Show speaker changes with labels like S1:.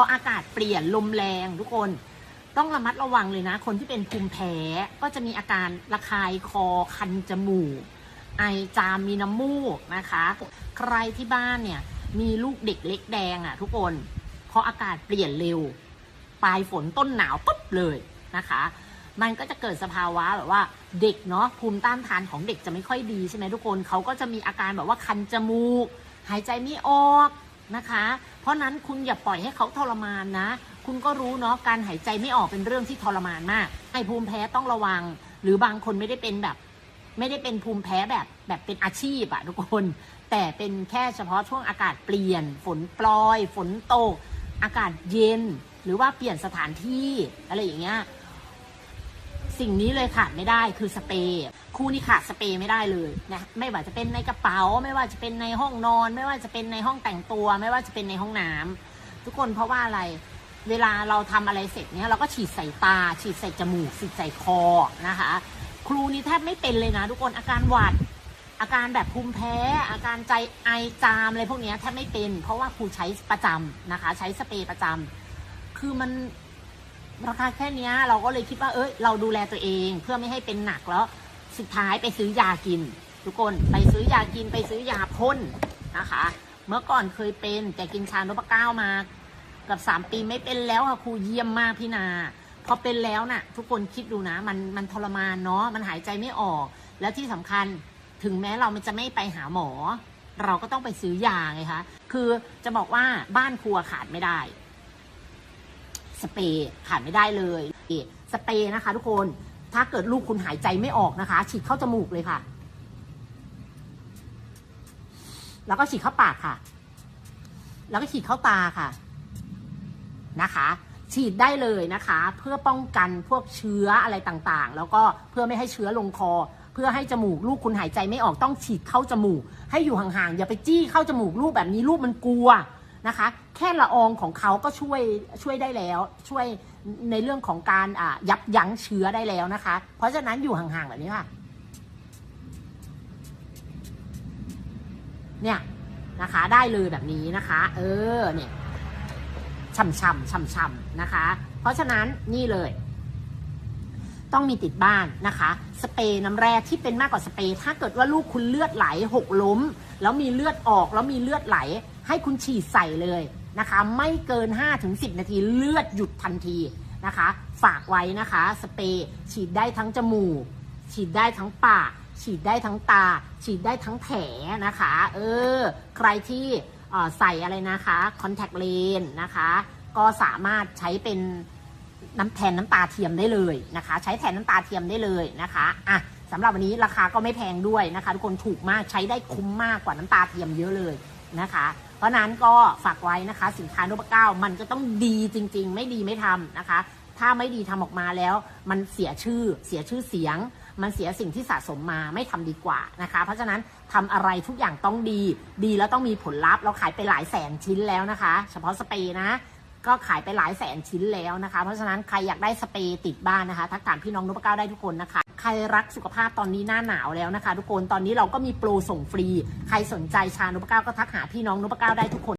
S1: ราะอากาศเปลี่ยนลมแรงทุกคน ต้องระมัดระวังเลยนะ คนที่เป็นภูมิแพ้ก็จะมีอาการระคายคอคันจมูก ไอจามมีน้ำมูกนะคะ ใครที่บ้านเนี่ยมีลูกเด็กเล็กแดงอะ่ะ ทุกคนเพราะอากาศเปลี่ยนเร็ว ปลายฝนต้นหนาวปุ๊บเลยนะคะ มันก็จะเกิดสภาวะแบบว่าเด็กเนาะภูมิต้านทานของเด็กจะไม่ค่อยดีใช่ไหมทุกคนเขาก็จะมีอาการแบบว่าคันจมูก หายใจไม่ออก นะคะ เพราะนั้นคุณอย่าปล่อยให้เขาทรมานนะ คุณก็รู้เนาะการหายใจไม่ออกเป็นเรื่องที่ทรมานมากไอ้ภูมิแพ้ต้องระวัง หรือบางคนไม่ได้เป็นแบบ ไม่ได้เป็นภูมิแพ้แบบแบบเป็นอาชีพอะทุกคน แต่เป็นแค่เฉพาะช่วงอากาศเปลี่ยน ฝนปลอย ฝนตก อากาศเย็น หรือว่าเปลี่ยนสถานที่อะไรอย่างเงี้ย สิ่งนี้เลยขาดไม่ได้คือสเปรย์คู่นี้ขาดสเปรย์ไม่ได้เลยนะไม่ว่าจะเป็นในกระเป๋า ไม่ว่าจะเป็นในห้องนอน ไม่ว่าจะเป็นในห้องแต่งตัว ไม่ว่าจะเป็นในห้องน้ำทุกคนเพราะว่าอะไรเวลาเราทำอะไรเสร็จเนี้ยเราก็ฉีดใส่ตา ฉีดใส่จมูกฉีดใส่คอนะคะ ครูนี่แทบไม่เป็นเลยนะทุกคนอาการหวัด อาการแบบภูมิแพ้ อาการใจไอจามอะไรพวกนี้แทบไม่เป็น เพราะว่าครูใช้ประจำนะคะ ใช้สเปรย์ประจำคือมัน ราคาแค่นี้เราก็เลยคิดว่าเอ้ยเราดูแลตัวเองเพื่อไม่ให้เป็นหนักแล้วสุดท้ายไปซื้อยากิน ทุกคนไปซื้อยากินไปซื้อยาพ่นนะคะ เมื่อก่อนเคยเป็นแต่กินชานพเก้ามาเกับสามปีไม่เป็นแล้วค่ะครูเยี่ยมมากพี่นาพอเป็นแล้วน่ะ ทุกคนคิดดูนะ มันมันทรมานเนาะมันหายใจไม่ออก แล้วที่สำคัญถึงแม้เรามันจะไม่ไปหาหมอ เราก็ต้องไปซื้อยาไงคะคือจะบอกว่าบ้านครัวขาดไม่ได้ สเปรย์ขาดไม่ได้เลยสเปรย์นะคะ ทุกคนถ้าเกิดลูกคุณหายใจไม่ออกนะคะ ฉีดเข้าจมูกเลยค่ะ แล้วก็ฉีดเข้าปากค่ะ แล้วก็ฉีดเข้าตาค่ะนะคะ ฉีดได้เลยนะคะ เพื่อป้องกันพวกเชื้ออะไรต่างๆ แล้วก็เพื่อไม่ให้เชื้อลงคอ เพื่อให้จมูกลูกคุณหายใจไม่ออกต้องฉีดเข้าจมูก ให้อยู่ห่างๆอย่าไปจี้เข้าจมูกลูกแบบนี้ลูกมันกลัว นะคะ แค่ละอองของเขาก็ช่วยช่วยได้แล้ว ช่วยในเรื่องของการยับยั้งเชื้อได้แล้วนะคะ เพราะฉะนั้นอยู่ห่างๆแบบนี้ค่ะ เนี่ยนะคะได้เลยแบบนี้นะคะ เออเนี่ยช่ำๆช่ำๆนะคะ เพราะฉะนั้นนี่เลย ต้องมีติดบ้านนะคะ สเปรย์น้ำแร่ที่เป็นมากกว่าสเปรย์ถ้าเกิดว่าลูกคุณเลือดไหลหกล้ม แล้วมีเลือดออกแล้วมีเลือดไหล ให้คุณฉีดใส่เลยนะคะ ไม่เกิน 5-10 นาทีเลือดหยุดทันทีนะคะ ฝากไว้นะคะ สเปรย์ฉีดได้ทั้งจมูก ฉีดได้ทั้งปาก ฉีดได้ทั้งตา ฉีดได้ทั้งแผลนะคะ เออ ใครที่ใส่อะไรนะคะคอนแทคเลนนะคะ ก็สามารถใช้เป็นน้ำแทนน้ำตาเทียมได้เลยนะคะ ใช้แทนน้ำตาเทียมได้เลยนะคะอะสำหรับวันนี้ราคาก็ไม่แพงด้วยนะคะ ทุกคนถูกมากใช้ได้คุ้มมากกว่าน้ำตาเทียมเยอะเลยนะคะ เพราะนั้นก็ฝากไว้นะคะ สินค้านุปเก้ามันก็ต้องดีจริง ๆ ไม่ดีไม่ทำนะคะ ถ้าไม่ดีทำออกมาแล้ว มันเสียชื่อเสียชื่อเสียง มันเสียสิ่งที่สะสมมาไม่ทำดีกว่านะคะ เพราะฉะนั้นทำอะไรทุกอย่างต้องดี ดีแล้วต้องมีผลลัพธ์เราขายไปหลายแสนชิ้นแล้วนะคะ เฉพาะสเปรย์นะก็ขายไปหลายแสนชิ้นแล้วนะคะ เพราะฉะนั้นใครอยากได้สเปรย์ติดบ้านนะคะทักถามพี่น้องนุปเก้าได้ทุกคนนะคะ ใครรักสุขภาพตอนนี้หน้าหนาวแล้วนะคะ ทุกคนตอนนี้เราก็มีโปรส่งฟรี ใครสนใจชานุปเก้าก็ทักหาพี่น้องนุปเก้าได้ทุกคน